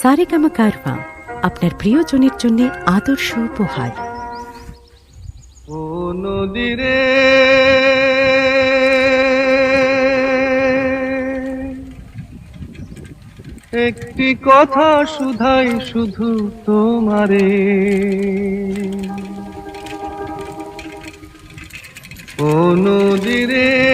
সারেগামা কারভা আপনার প্রিয়জনের জন্য আদর্শ উপহার। ও নদীরে, একটি কথা শুধাই শুধু তোমারে। ও নদীরে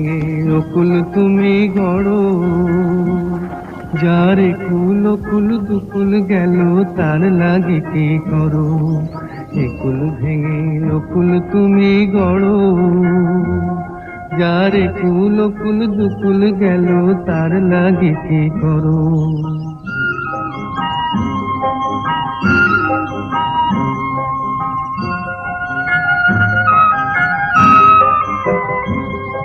অকুল তুমি গড়ো। যার কুল কুল দুকুল গেল, তার লাগে কি করো? একুল ভেঙে নকুল তুমি গড়ো। যার কুল কুল দুকুল গেল, তার লাগে কি করো?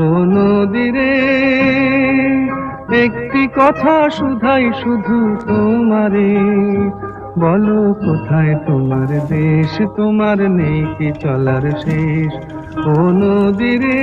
ও নদীরে, একটি কথা শুধাই শুধু তোমারে। বলো, কোথায় তোমার দেশ? তোমার নেই কি চলার শেষ? ও নদীরে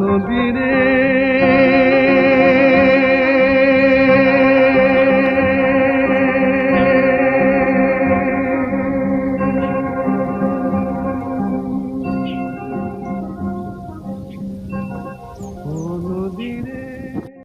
নবীরে